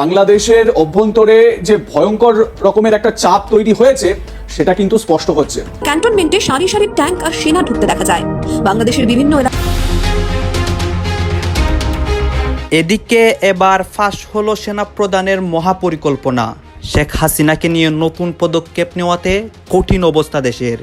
বাংলাদেশের অভ্যন্তরে যে ভয়ঙ্কর রকমের একটা চাপ তৈরি হয়েছে সেটা কিন্তু স্পষ্ট হচ্ছে। ক্যান্টনমেন্টে সারি সারি ট্যাঙ্ক আর সেনা ঢুকতে দেখা যায়। বাংলাদেশের বিভিন্ন এলাকা এদিকে এবার ফাঁস হলো সেনা প্রদানের মহাপরিকল্পনা। শেখ হাসিনাকে নিয়ে নতুন পদক্ষেপ নেওয়াতে কঠিন অবস্থা দেশের।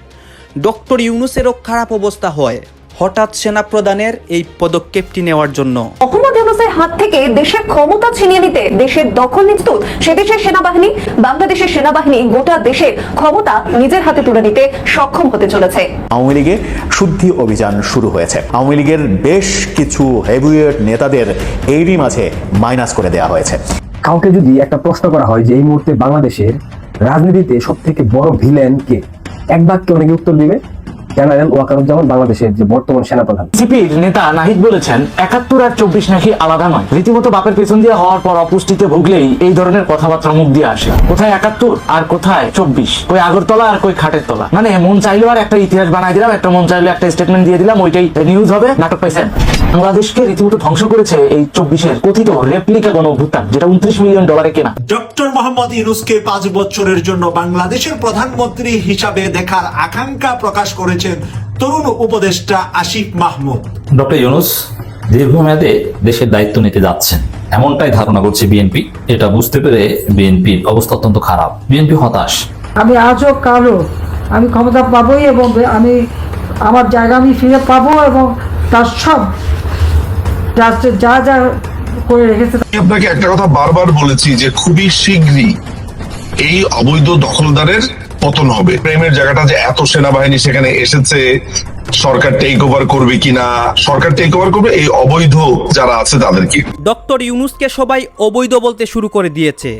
ডক্টর ইউনুসেরও খারাপ অবস্থা হয়। হঠাৎ সেনা প্রদানের এই পদক্ষেপটি নেওয়ার জন্য। ইউনুসের হাত থেকে দেশের ক্ষমতা ছিনিয়ে নিতে দেশের দখল নিস্তুত সে দেশের সেনাবাহিনী বাংলাদেশের সেনাবাহিনী গোটা দেশের ক্ষমতা নিজের হাতে তুলে নিতে সক্ষম হতে চলেছে। আওয়ামী লীগে শুদ্ধি অভিযান শুরু হয়েছে। আওয়ামী লীগের বেশ কিছু হেভিওয়েট নেতাদের এরই মাঝে মাইনাস করে দেওয়া হয়েছে। কাউকে যদি একটা প্রশ্ন করা হয় যে এই মুহূর্তে বাংলাদেশের রাজনীতিতে সব থেকে বড় ভিলেন কে এক বাক্যে অনেকে উত্তর দিবে জেনারেল ওয়াকারুজ্জামান বাংলাদেশের যে বর্তমান সেনাপ্রধান। সিপির নেতা নাহিদ বলেছেন একাত্তর আর চব্বিশ নাকি আলাদা নয়। রীতিমতো বাপের পেছন দিয়ে হওয়ার পর অপুষ্টিতে ভুগলেই এই ধরনের কথাবার্তা মুখ দিয়ে আসে। কোথায় একাত্তর আর কোথায় চব্বিশ? কই আগরতলা আর কই খাটের তলা? মানে মন চাইলো আর একটা ইতিহাস বানাই দিলাম একটা মন চাইলো একটা স্টেটমেন্ট দিয়ে দিলাম ওইটাই নিউজ হবে নাটক পাইছেন। বাংলাদেশকে রীতিমতো ধ্বংস করেছে এই চব্বিশের কথিত রেপ্লিকা গণ অভ্যুত্থান যেটা উনত্রিশ মিলিয়ন ডলারে কেনা। ডক্টর মোহাম্মদ ইউনুসকে পাঁচ বছরের জন্য বাংলাদেশের প্রধানমন্ত্রী হিসাবে দেখার আকাঙ্ক্ষা প্রকাশ করেছেন তরুণ উপদেষ্টা আসিফ মাহমুদ। ডক্টর ইউনুস দীর্ঘমেয়াদে দেশের দায়িত্ব নিতে যাচ্ছেন। এমনটাই ধারণা করছে বিএনপি। এটা বুঝতে পেরে বিএনপির অবস্থা অত্যন্ত খারাপ। বিএনপি হতাশ। আমি আজও কালও আমি ক্ষমতা পাবোই এবং আমি আমার জায়গা আমি ফিরে পাবো এবং তার সব যা যা করে রেখেছে আপনাকে একটা কথা বারবার বলেছি যে খুবই শীঘ্রই এই অবৈধ দখলদারের পতন হবে। প্রেমের জায়গাটা যে এত সেনাবাহিনী সেখানে এসেছে, সরকার টেক ওভার করবে কিনা, সরকার টেক ওভার করবে, এই অবৈধ যারা আছে তাদেরকে। ডক্টর ইউনুসকে সবাই অবৈধ বলতে শুরু করে দিয়েছে।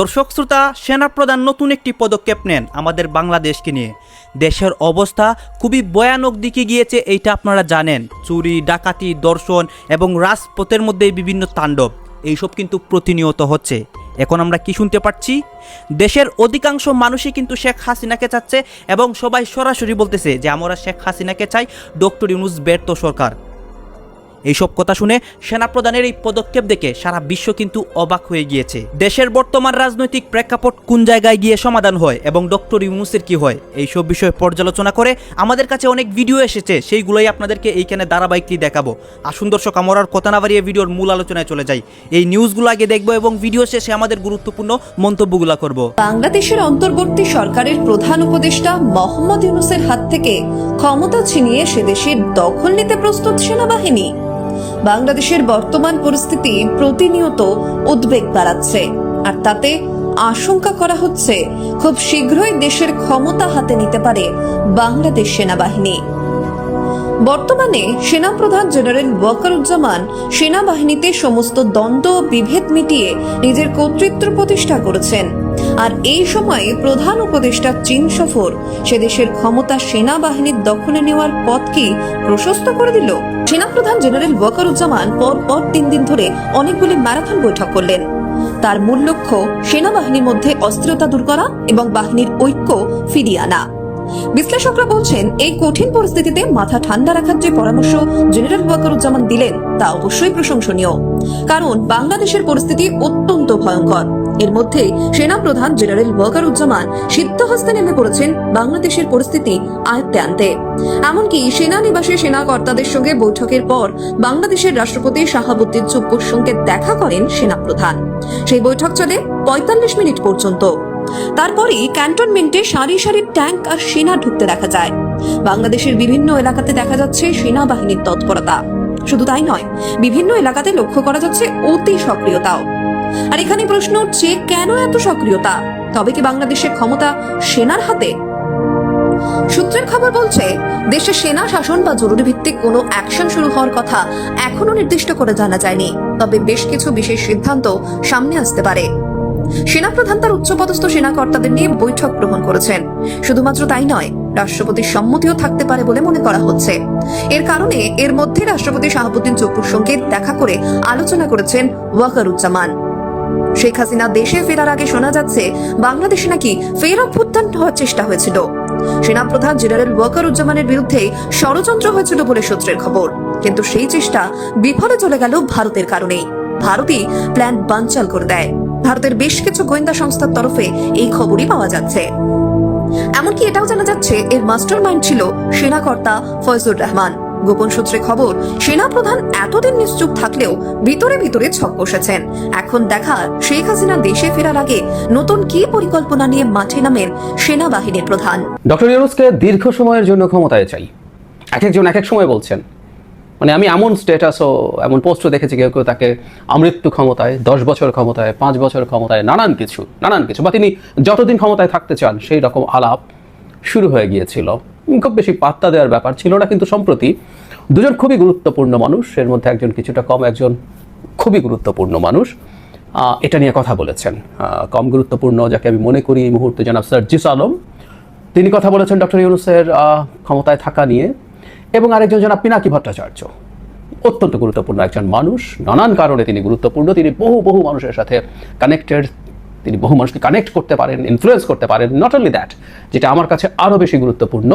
দর্শক শ্রোতা, সেনাপ্রধান নতুন একটি পদক্ষেপ নেন আমাদের বাংলাদেশকে নিয়ে। দেশের অবস্থা খুবই ভয়ানক দিকে গিয়েছে, এইটা আপনারা জানেন। চুরি, ডাকাতি, দর্শন এবং রাজপথের মধ্যে বিভিন্ন তাণ্ডব, এইসব কিন্তু প্রতিনিয়ত হচ্ছে। এখন আমরা কি শুনতে পাচ্ছি? দেশের অধিকাংশ মানুষই কিন্তু শেখ হাসিনাকে চাচ্ছে এবং সবাই সরাসরি বলতেছে যে আমরা শেখ হাসিনাকে চাই ডক্টর ইউনুস ব্যর্থ সরকার। এইসব কথা শুনে সেনাপ্রধানের এই পদক্ষেপ দেখে সারা বিশ্ব কিন্তু অবাক হয়ে গিয়েছে। দেশের বর্তমান রাজনৈতিক প্রেক্ষাপট কোন জায়গায় গিয়ে সমাধান হয় এবং ডক্টর ইউনুসের কি হয়, এইসব বিষয়ে পর্যালোচনা করে আমাদের কাছে অনেক ভিডিও এসেছে, সেইগুলোই আপনাদেরকে এইখানে ধারাবাহিকটি দেখাবো। আসুন দর্শক, আমরা আর কথা না বাড়িয়ে ভিডিওর মূল আলোচনায় চলে যাই। এই নিউজগুলো আগে দেখব এবং ভিডিও শেষে আমাদের গুরুত্বপূর্ণ মন্তব্যগুলো করব। বাংলাদেশের অন্তর্বর্তী সরকারের প্রধান উপদেষ্টা মোহাম্মদ ইউনুসের হাত থেকে ক্ষমতা ছিনিয়ে সে দেশের দখল নিতে প্রস্তুত সেনাবাহিনী। বাংলাদেশের বর্তমান পরিস্থিতি প্রতিনিয়ত উদ্বেগ বাড়াচ্ছে। আর তাতে আশঙ্কা করা হচ্ছে, খুব শীঘ্রই দেশের ক্ষমতা হাতে নিতে পারে বাংলাদেশ সেনাবাহিনী। বর্তমানে সেনাপ্রধান জেনারেল ওয়াকারুজ্জামান সেনাবাহিনীতে সমস্ত দ্বন্দ্ব বিভেদ মিটিয়ে নিজের কর্তৃত্ব প্রতিষ্ঠা করেছেন। আর এই সময়ে প্রধান উপদেষ্টা চীন সফর সে দেশের ক্ষমতা সেনাবাহিনীর দখলে নেওয়ার পথকে প্রশস্ত করে দিল? সেনাপ্রধান জেনারেল ওয়াকারুজ্জামান পর পর তিন দিন ধরে অনেকগুলি ম্যারাথন বৈঠক করলেন। তার মূল লক্ষ্য সেনাবাহিনীর মধ্যে অস্থিরতা দূর করা এবং বাহিনীর ঐক্য ফিরিয়ে আনা। বিশ্লেষকরা বলছেন, এই কঠিন পরিস্থিতিতে মাথা ঠান্ডা রাখার যে পরামর্শ জেনারেল ওয়াকারুজ্জামান দিলেন, তা অবশ্যই প্রশংসনীয়। কারণ বাংলাদেশের পরিস্থিতি অত্যন্ত ভয়ঙ্কর। এর মধ্যে সেনা প্রধান জেনারেল ওয়াকারুজ্জামান সিদ্ধহস্তে নেমে পড়েছেন বাংলাদেশের পরিস্থিতি আয়ত্তে আনতে। এমনকি সেনানিবাসে সেনা কর্তাদের সঙ্গে বৈঠকের পর বাংলাদেশের রাষ্ট্রপতি শাহাবুদ্দিন চুপ্পুর সঙ্গে দেখা করেন সেনা প্রধান সেই বৈঠক চলে পঁয়তাল্লিশ মিনিট পর্যন্ত। তারপরেই ক্যান্টনমেন্টে সারি সারি ট্যাঙ্ক আর সেনা ঢুকতে দেখা যায়। বাংলাদেশের বিভিন্ন এলাকাতে দেখা যাচ্ছে সেনাবাহিনীর তৎপরতা। শুধু তাই নয়, বিভিন্ন এলাকাতে লক্ষ্য করা যাচ্ছে অতি সক্রিয়তাও। আর এখানে প্রশ্ন উঠছে কেন এত সক্রিয়তা? তবে কি বাংলাদেশের ক্ষমতা সেনার হাতে? সূত্রের খবর বলছে, দেশে সেনা শাসন বা জরুরি ভিত্তিক কোনো অ্যাকশন শুরু হওয়ার কথা এখনও নির্দিষ্ট করে জানা যায়নি। তবে বেশ কিছু বিশেষ সিদ্ধান্ত সামনে আসতে পারে। সেনাপ্রধান তার উচ্চপদস্থ সেনা কর্তাদের নিয়ে বৈঠক গ্রহণ করেছেন। শুধুমাত্র তাই নয় রাষ্ট্রপতির সম্মতিও থাকতে পারে বলে মনে করা হচ্ছে। এর কারণে এর মধ্যে রাষ্ট্রপতি শাহাবুদ্দিন চপ্পুর সঙ্গে দেখা করে আলোচনা করেছেন ওয়াকারুজ্জামান। শেখ হাসিনা দেশে ফেরার আগে শোনা যাচ্ছে, বাংলাদেশে নাকি ফের অভ্যুত্থান হওয়ার চেষ্টা হয়েছিল। সেনাপ্রধান জেনারেল ওয়াকারুজ্জামানের বিরুদ্ধে ষড়যন্ত্র হয়েছিল বলে সূত্রের খবর। কিন্তু সেই চেষ্টা বিফলে চলে গেল ভারতের কারণেই। ভারতই প্ল্যান বানচাল করে দেয়। ভারতের বেশ কিছু গোয়েন্দা সংস্থার তরফে এই খবরই পাওয়া যাচ্ছে। এমনকি এটাও জানা যাচ্ছে, এর মাস্টার মাইন্ড ছিল সেনাকর্তা ফয়জুর রহমান। গোপন সূত্রে খবর সেনা প্রধান এতদিন নিশ্চুপ থাকলেও ভিতরে ভিতরে ছক বসেছেন। এখন দেখা, শেখ হাসিনা দেশে ফেরার আগে নতুন কি পরিকল্পনা নিয়ে মাঠে নামেন সেনাবাহিনীর প্রধান। ডক্টর ইউনুসকে দীর্ঘ সময়ের জন্য ক্ষমতায় চাই। এক একজন এক এক সময় বলছেন মানে আমি এমন স্ট্যাটাসও এমন পোস্টও দেখেছি, কেউ কেউ তাকে আমৃত্যু ক্ষমতায়, দশ বছর ক্ষমতায়, পাঁচ বছর ক্ষমতায়, নানান কিছু নানান কিছু, বা তিনি যতদিন ক্ষমতায় থাকতে চান, সেই রকম আলাপ শুরু হয়ে গিয়েছিল। খুব বেশি পাত্তা দেওয়ার ব্যাপার ছিল না, কিন্তু সম্প্রতি দুজন খুবই গুরুত্বপূর্ণ মানুষ, এর মধ্যে একজন কিছুটা কম, একজন খুবই গুরুত্বপূর্ণ মানুষ এটা নিয়ে কথা বলেছেন। কম গুরুত্বপূর্ণ যাকে আমি মনে করি এই মুহূর্তে জানাব সার্জিস আলম। তিনি কথা বলেছেন ডক্টর ইউনুসের ক্ষমতায় থাকা নিয়ে। এবং আরেকজন জনাব পিনাকি ভট্টাচার্য। অত্যন্ত গুরুত্বপূর্ণ একজন মানুষ। নানান কারণে তিনি গুরুত্বপূর্ণ। তিনি বহু বহু মানুষের সাথে কানেক্টেড তিনি বহু মানুষকে কানেক্ট করতে পারেন ইনফ্লুয়েস করতে পারেন। নট অনলি দ্যাট যেটা আমার কাছে আরও বেশি গুরুত্বপূর্ণ,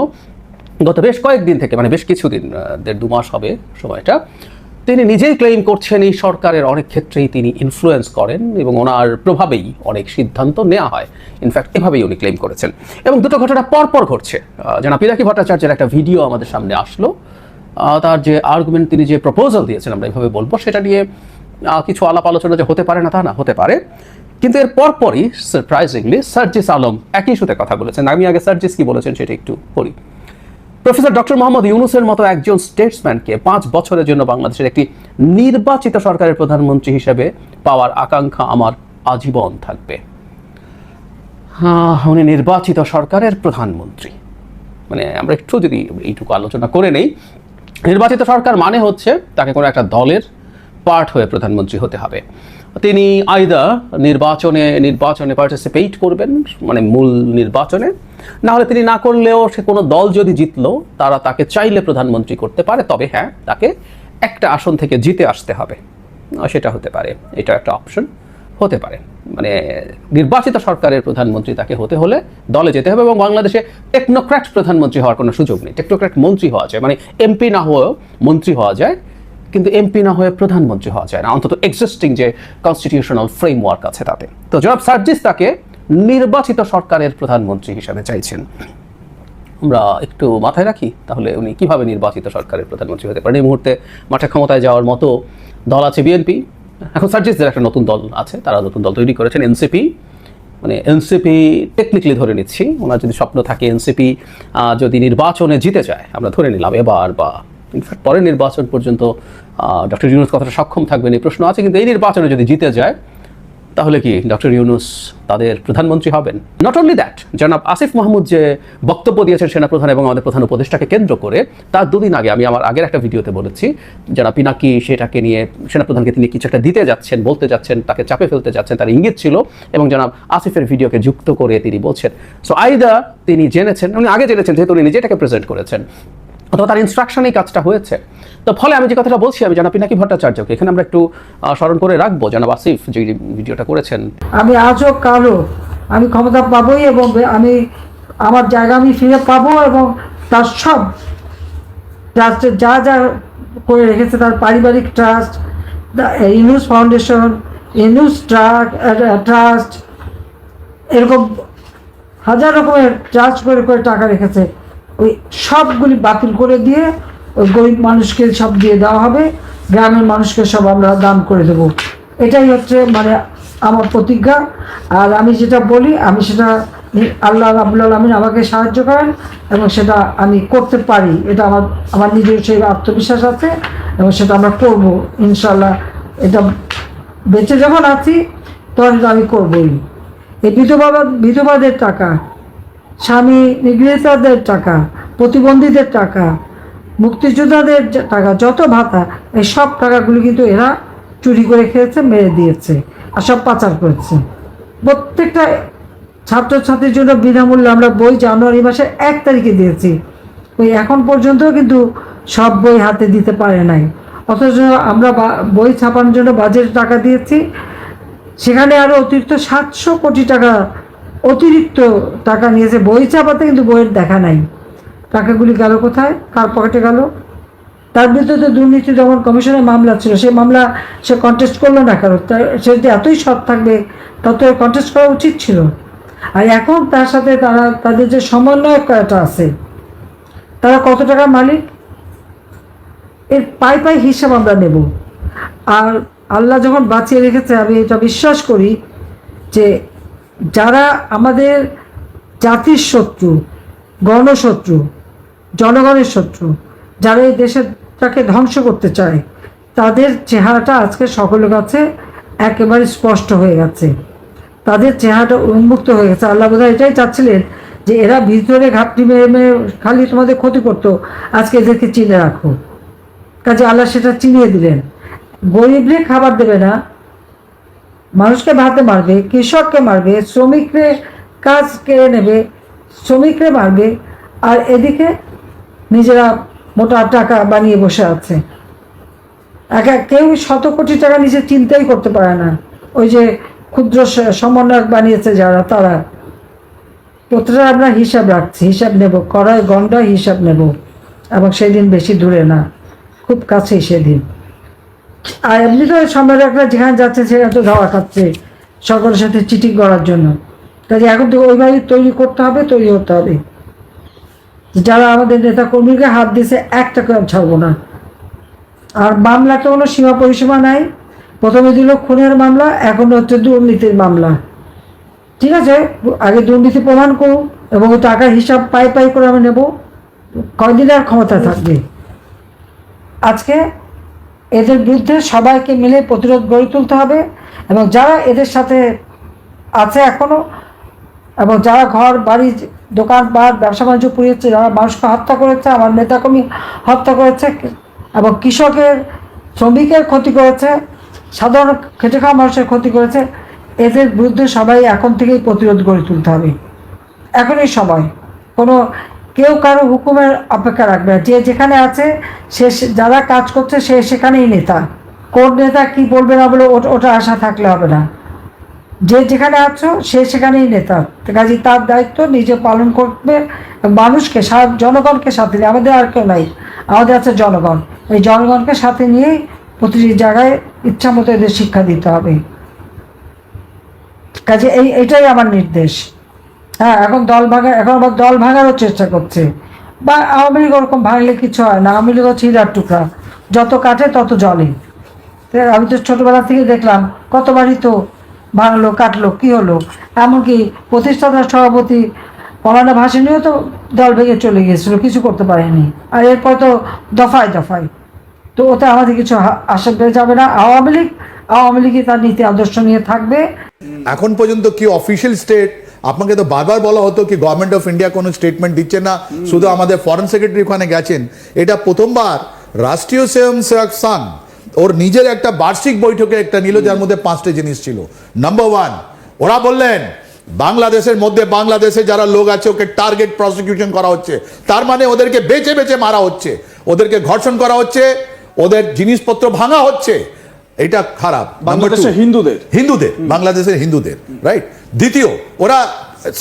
গত বেশ কয়েকদিন থেকে মানে বেশ কিছুদিন দেড় দু মাস হবে সময়টা তিনি নিজেই ক্লেম করছেন এই সরকারের অনেক ক্ষেত্রেই তিনি ইনফ্লুয়েন্স করেন এবং ওনার প্রভাবেই অনেক সিদ্ধান্ত নেওয়া হয়। ইনফ্যাক্ট এভাবেই উনি ক্লেম করেছেন। এবং দুটো ঘটনা পরপর ঘটছে। যেন পিনাকি ভট্টাচার্যের একটা ভিডিও আমাদের সামনে আসলো। তার যে আর্গুমেন্ট তিনি যে প্রপোজাল দিয়েছেন, আমরা এভাবে বলব, সেটা নিয়ে কিছু আলাপ আলোচনা যে হতে পারে না তা না হতে পারে। কিন্তু এর পরপরই সারপ্রাইজিংলি সার্জিস আলম একই ইস্যুতে কথা বলেছেন। আমি আগে সার্জিস কি বলেছেন, সেটা একটু পড়ি প্রফেসর ডক্টর মোহাম্মদ ইউনুসের মতো একজন স্টেটসম্যানকে পাঁচ বছরের জন্য বাংলাদেশের একটি নির্বাচিত সরকারের প্রধানমন্ত্রী হিসেবে পাওয়ার আকাঙ্ক্ষা আমার আজীবন থাকবে। উনি নির্বাচিত সরকারের প্রধানমন্ত্রী। মানে আমরা একটু যদি এইটুকু আলোচনা করে নেই, নির্বাচিত সরকার মানে হচ্ছে তাকে কোনো একটা দলের পার্ট হয়ে প্রধানমন্ত্রী হতে হবে। তিনি আইদা নির্বাচনে নির্বাচনে পার্টিসিপেট করবেন মানে মূল নির্বাচনে না হলে তিনি না করলেও সে কোনো দল যদি জিতলো, তারা তাকে চাইলে প্রধানমন্ত্রী করতে পারে, তবে হ্যাঁ তাকে একটা আসন থেকে জিতে আসতে হবে। সেটা হতে পারে, এটা একটা অপশন হতে পারে। মানে নির্বাচিত সরকারের প্রধানমন্ত্রী তাকে হতে হলে দলে যেতে হবে এবং বাংলাদেশে টেকনোক্র্যাট প্রধানমন্ত্রী হওয়ার কোনো সুযোগ নেই। টেকনোক্র্যাট মন্ত্রী হওয়া যায় মানে এমপি না হয়েও মন্ত্রী হওয়া যায় কিন্তু এমপি না হয়ে প্রধানমন্ত্রী হওয়া যায় না। অন্তত এক্সিস্টিং যে কনস্টিটিউশনাল ফ্রেমওয়ার্ক আছে তাতে। তো জনাব সার্জিস তাকে নির্বাচিত সরকারের প্রধানমন্ত্রী হিসাবে চাইছেন। আমরা একটু মাথায় রাখি, তাহলে উনি কীভাবে নির্বাচিত সরকারের প্রধানমন্ত্রী হতে পারেন? এই মুহূর্তে মাঠে ক্ষমতায় যাওয়ার মতো দল আছে বিএনপি এখন সার্জিসদের একটা নতুন দল আছে, তারা নতুন দল তৈরি করেছেন এনসিপি মানে এনসিপি টেকনিক্যালি ধরে নিচ্ছি, ওনার যদি স্বপ্ন থাকে এনসিপি যদি নির্বাচনে জিতে যায়, আমরা ধরে নিলাম এবার বা ইনফ্যাক্ট পরের নির্বাচন পর্যন্ত ডক্টর ইউনুস কতটা সক্ষম থাকবেন এই প্রশ্ন আছে, কিন্তু এই নির্বাচনে যদি জিতে যায়, তাহলে কি ডক্টর ইউনুস তাদের প্রধানমন্ত্রী হবেন? নট অনলি দ্যাট জনাব আসিফ মাহমুদ যে বক্তব্য দিয়েছেন সেনাপ্রধান এবং আমাদের প্রধান উপদেষ্টাকে কেন্দ্র করে, তার দুদিন আগে আমি আমার আগের একটা ভিডিওতে বলেছি যারা পিনাকি সেটাকে নিয়ে, সেনাপ্রধানকে তিনি কিছু একটা দিতে যাচ্ছেন, বলতে যাচ্ছেন, তাকে চাপে ফেলতে যাচ্ছেন, তার ইঙ্গিত ছিল, এবং জনাব আসিফের ভিডিওকে যুক্ত করে তিনি বলছেন। সো আইদা তিনি জেনেছেন, উনি আগে জেনেছেন, যেহেতু উনি নিজেটাকে প্রেজেন্ট করেছেন। অথবা তার ইনস্ট্রাকশনেই কাজটা হয়েছে। তো ফলে আমি যে কথাটা বলছি, আমি জানা পিনাকি ভট্টাচার্যকে। এখানে আমরা একটু স্মরণ করে রাখব। জানাব আসিফ যে ভিডিওটা করেছেন। আমি আজও কালো, আমি ক্ষমতা পাবোই এবং আমি আমার জায়গা আমি ফিরে পাবো এবং তার সব ট্রাস্টে যা যা করে রেখেছে তার পারিবারিক trust Yunus foundation Yunus trust এরকম হাজার রকমের ট্রাস্ট করে করে টাকা রেখেছে। ওই সবগুলি বাতিল করে দিয়ে ওই গরিব মানুষকে সব দিয়ে দেওয়া হবে, গ্রামের মানুষকে সব আমরা দান করে দেবো। এটাই হচ্ছে মানে আমার প্রতিজ্ঞা। আর আমি যেটা বলি, আমি সেটা আল্লাহ রাবুল আলমিন আমাকে সাহায্য করেন এবং সেটা আমি করতে পারি। এটা আমার আমার নিজের সেই আত্মবিশ্বাস আছে এবং সেটা আমরা করব। ইনশাল্লাহ এটা বেঁচে যখন আছি, তখন আমি করবই। এই বিধবা বিধবাদের টাকা স্বামী নিগৃহীতাদের টাকা, প্রতিবন্ধীদের টাকা, মুক্তিযোদ্ধাদের টাকা, যত ভাতা, এই সব টাকাগুলি কিন্তু এরা চুরি করে খেয়েছে, মেরে দিয়েছে আর সব পাচার করেছে। প্রত্যেকটা ছাত্রছাত্রীর জন্য বিনামূল্যে আমরা বই জানুয়ারি মাসের এক তারিখে দিয়েছি। ওই এখন পর্যন্ত কিন্তু সব বই হাতে দিতে পারে নাই। অথচ আমরা বই ছাপানোর জন্য বাজেট টাকা দিয়েছি। সেখানে আরও অতিরিক্ত সাতশো কোটি টাকা অতিরিক্ত টাকা নিয়েছে বই চাপাতে কিন্তু বইয়ের দেখা নাই। টাকাগুলি গেল কোথায়? কার পকেটে গেল? তার বিরুদ্ধে দুর্নীতি দমন কমিশনের মামলা ছিল, সেই মামলা সে কন্টেস্ট করল না কারও তার সে যদি এতই সৎ থাকবে তত কন্টেস্ট করা উচিত ছিল। আর এখন তার সাথে তারা, তাদের যে সমন্বয়কটা আছে, তারা কত টাকার মালিক? এর পাই পাই হিসাব আমরা নেব। আর আল্লাহ যখন বাঁচিয়ে রেখেছে, আমি এটা বিশ্বাস করি যে যারা আমাদের জাতির শত্রু, গণশত্রু, জনগণের শত্রু, যারা এই দেশটাকে ধ্বংস করতে চায়, তাদের চেহারাটা আজকে সকলের কাছে একেবারে স্পষ্ট হয়ে গেছে। তাদের চেহারাটা উন্মুক্ত হয়ে গেছে। আল্লাহ বোধহয় এটাই চাচ্ছিলেন যে এরা ভিতরে ঘাপটি মেরে মেরে খালি তোমাদের ক্ষতি করতো, আজকে এদেরকে চিনে রাখো। কাজে আল্লাহ সেটা চিনিয়ে দিলেন। গরিবরে খাবার দেবে না মানুষকে ভাতে মারবে, কৃষককে মারবে শ্রমিকরে কাজ কেড়ে নেবে শ্রমিকরে মারবে, আর এদিকে নিজেরা মোটা টাকা বানিয়ে বসে আছে। একা কেউ শত কোটি টাকা নিজে চিন্তাই করতে পারে না। ওই যে ক্ষুদ্র সমন্বয়ক বানিয়েছে যারা, তারা। প্রতিটা আমরা হিসাব রাখছি, হিসাব নেব কড়াই গন্ডায় হিসাব নেব, এবং সেদিন বেশি দূরে না। খুব কাছেই সেদিন। আর এমনি তো সম্রাটরা যেখানে যাচ্ছে সেখানে তো ধাওয়া খাচ্ছে সকলের সাথে চিটিং করার জন্য। কাজে এখন তো ওইভাবে তৈরি করতে হবে, তৈরি হতে হবে। যারা আমাদের নেতা কর্মীকে হাত দিয়েছে, একটা করে ছাড়বো না। আর মামলাটা কোনো সীমা পরিসীমা নাই। প্রথমে দিল খুনের মামলা, এখন হচ্ছে দুর্নীতির মামলা। ঠিক আছে, আগে দুর্নীতি প্রমাণ করুন এবং টাকার হিসাব পাই পাই করে আমি নেব। কয়দিন আর ক্ষমতা থাকবে? আজকে এদের বিরুদ্ধে সবাইকে মিলে প্রতিরোধ গড়ে তুলতে হবে এবং যারা এদের সাথে আছে এখনও এবং যারা ঘর, বাড়ি, দোকান পাট, ব্যবসা বাণিজ্য পুড়িয়েছে, যারা মানুষকে হত্যা করেছে, আমার নেতাকর্মী হত্যা করেছে এবং কৃষকের, শ্রমিকের ক্ষতি করেছে, সাধারণ খেটে খাওয়া মানুষের ক্ষতি করেছে, এদের বিরুদ্ধে সবাই এখন থেকেই প্রতিরোধ গড়ে তুলতে হবে। এখনই সময়। কোনো কেউ কারও হুকুমের অপেক্ষা রাখবে যে যেখানে আছে, সে যারা কাজ করছে, সে সেখানেই নেতা। কোন নেতা কি বলবে না বলে ওটা- আশা থাকলে হবে না। যে যেখানে আছো, সে সেখানেই নেতা। কাজে তার দায়িত্ব নিজে পালন করবে মানুষকে জনগণকে সাথে নিয়ে। আমাদের আর কেউ নাই। আমাদের আছে জনগণ। এই জনগণকে সাথে নিয়েই প্রতিটি জায়গায় ইচ্ছা মতো এদের শিক্ষা দিতে হবে। কাজে এই এটাই আমার নির্দেশ। হ্যাঁ এখন দল ভাঙা এখন আবার দল ভাঙারও চেষ্টা করছে। বা আওয়ামী লীগ ওরকম ভাঙলে কিছু হয় না, আওয়ামী লীগ হচ্ছে হিরার টুকরা। যত কাটে তত জলে। আমি তো ছোটবেলা থেকে দেখলাম, কতবারই তো ভাঙলো, কাটলো, কি হলো? এমনকি প্রতিষ্ঠাতা সভাপতি মৌলানা ভাসানিও তো দল ভেঙে চলে গিয়েছিল, কিছু করতে পারেনি। আর এরপর তো দফায় দফায়। তো ওতে আমাদের কিছু আশা পেয়ে যাবে না। আওয়ামী লীগ আওয়ামী লীগই তার নীতি আদর্শ নিয়ে থাকবে। এখন পর্যন্ত কি অফিসিয়াল স্টেট আপনাকে তো বারবার বলা হতো কি গভর্নমেন্ট অফ ইন্ডিয়া কোনো স্টেটমেন্ট দিচ্ছে না, শুধু আমাদের ফরেন সেক্রেটারি ওখানে গেছেন। এটা প্রথমবার রাষ্ট্রীয় স্বয়ং সেবক সংঘ, ওর নিজের একটা বার্ষিক বৈঠকে একটা নিল, যার মধ্যে পাঁচটা জিনিস ছিল। নাম্বার ওয়ান ওরা বললেন, বাংলাদেশের মধ্যে বাংলাদেশে যারা লোক আছে, ওকে টার্গেট প্রসিকিউশন করা হচ্ছে। তার মানে ওদেরকে বেচে বেচে মারা হচ্ছে। ওদেরকে ঘর্ষণ করা হচ্ছে, ওদের জিনিসপত্র ভাঙা হচ্ছে। এটা খারাপ। বাংলাদেশের হিন্দুদের। হিন্দুদের বাংলাদেশের হিন্দুদের রাইট দ্বিতীয় ওরা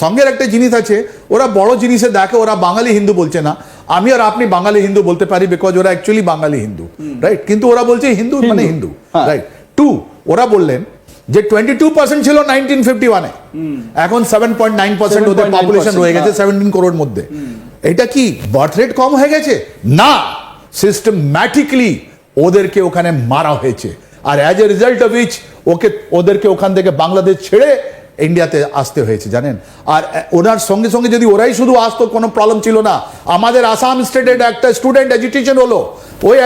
সঙ্গের একটা জিনিস আছে ওরা বড় জিনিসে দেখে ওরা বাঙালি হিন্দু বলছে না। আমি আর আপনি বাঙালি হিন্দু বলতে পারি বিকজ ওরা অ্যাকচুয়ালি বাঙালি হিন্দু রাইট কিন্তু ওরা বলছে হিন্দু মানে হিন্দু হ্যাঁ। রাইট টু ওরা বললেন যে টোয়েন্টি টু পার্সেন্ট ছিল নাইনটিন ফিফটি ওয়ানে এখন সেভেন পয়েন্ট নাইন পার্সেন্ট ওদের পপুলেশন হয়ে গেছে হ্যাঁ। সেভেন্টিন করোড় মধ্যে। এটা কি বার্থ রেট কম হয়ে গেছে? না সিস্টেম্যাটিকলি ওদেরকে ওখানে মারা হয়েছে। আর as a result of each okay, ওদেরকে ওখান থেকে বাংলাদেশ ছেড়ে ইন্ডিয়াতে আসতে হয়েছে, জানেন? আর ওনার সঙ্গে সঙ্গে যদি ওরাই শুধু আসতো, কোনো প্রবলেম ছিল না। আমাদের আসাম স্টেটের একটা স্টুডেন্ট এজুকেশন হলো। ওই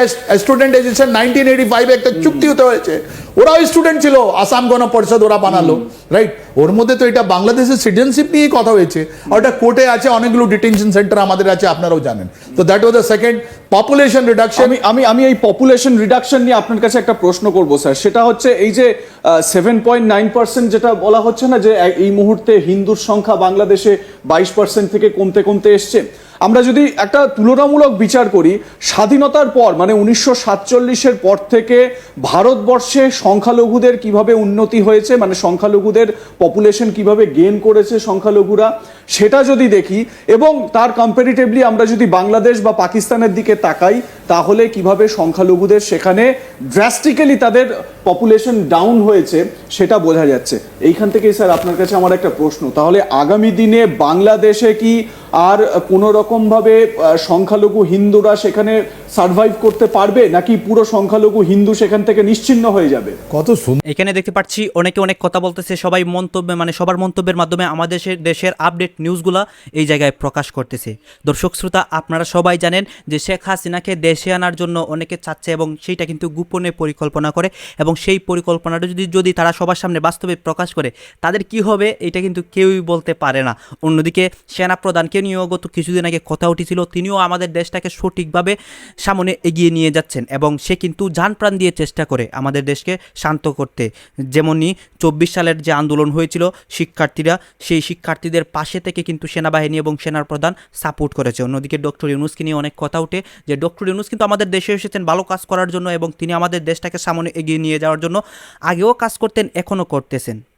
স্টুডেন্ট এজুকেশন নাইনটিন এইটি ফাইভে একটা চুক্তি হতে হয়েছে। ওরাও স্টুডেন্ট ছিল আসাম গণ পরিষদ ওরা বানালো রাইট ওর মধ্যে তো এটা বাংলাদেশের সিটিজেনশিপ নিয়েই কথা হয়েছে আর ওটা কোর্টে আছে অনেকগুলো ডিটেনশন সেন্টার আমাদের আছে আপনারাও জানেন। তো that was the second population reduction আমি আমি আমি এই পপুলেশন রিডাকশন নিয়ে আপনার কাছে একটা প্রশ্ন করব স্যার। সেটা হচ্ছে এই যে সেভেন পয়েন্ট নাইন পার্সেন্ট যেটা বলা হচ্ছে না যে এই মুহূর্তে হিন্দুর সংখ্যা বাংলাদেশে বাইশ পার্সেন্ট থেকে কমতে কমতে এসছে। আমরা যদি একটা তুলনামূলক বিচার করি স্বাধীনতার পর মানে উনিশশো সাতচল্লিশের পর থেকে ভারতবর্ষে সংখ্যালঘুদের কীভাবে উন্নতি হয়েছে মানে সংখ্যালঘুদের পপুলেশন কীভাবে গেন করেছে সংখ্যালঘুরা, সেটা যদি দেখি, এবং তার কম্পারিটিভলি আমরা যদি বাংলাদেশ বা পাকিস্তানের দিকে তাকাই, তাহলে কীভাবে সংখ্যালঘুদের সেখানে ড্রাস্টিক্যালি তাদের পপুলেশন ডাউন হয়েছে, সেটা বোঝা যাচ্ছে। এইখান থেকেই স্যার আপনার কাছে আমার একটা প্রশ্ন, তাহলে আগামী দিনে বাংলাদেশে কি আর কোনো রকম ভাবে আহ, সংখ্যালঘু হিন্দুরা সেখানে সার্ভাইভ করতে পারবে নাকি পুরো সংখ্যালঘু হিন্দু সেখান থেকে নিশ্চিহ্ন হয়ে যাবে? কত সুন্দর এখানে দেখতে পাচ্ছি অনেকে অনেক কথা বলতেছে সবাই মন্তব্যে মানে সবার মন্তব্যের মাধ্যমে আমাদের দেশের দেশের আপডেট নিউজগুলো এই জায়গায় প্রকাশ করতেছে। দর্শক শ্রোতা আপনারা সবাই জানেন যে শেখ হাসিনাকে দেশে আনার জন্য অনেকে চাচ্ছে এবং সেইটা কিন্তু গোপনে পরিকল্পনা করে এবং সেই পরিকল্পনাটা যদি যদি তারা সবার সামনে বাস্তবে প্রকাশ করে তাদের কি হবে এটা কিন্তু কেউই বলতে পারে না। অন্যদিকে সেনা সেনাপ্রধানকে নিয়েও গত কিছুদিন আগে কথা উঠেছিল, তিনিও আমাদের দেশটাকে সঠিকভাবে সামনে এগিয়ে নিয়ে যাচ্ছেন এবং সে কিন্তু যান প্রাণ দিয়ে চেষ্টা করে আমাদের দেশকে শান্ত করতে। যেমনই চব্বিশ সালের যে আন্দোলন হয়েছিল, শিক্ষার্থীরা সেই শিক্ষার্থীদের পাশে থেকে কিন্তু সেনাবাহিনী এবং সেনার প্রধান সাপোর্ট করেছে। অন্যদিকে ডক্টর ইউনুসকে নিয়ে অনেক কথা উঠে যে, ডক্টর ইউনুস কিন্তু আমাদের দেশে এসেছেন ভালো কাজ করার জন্য এবং তিনি আমাদের দেশটাকে সামনে এগিয়ে নিয়ে যাওয়ার জন্য আগেও কাজ করতেন, এখনও করতেছেন।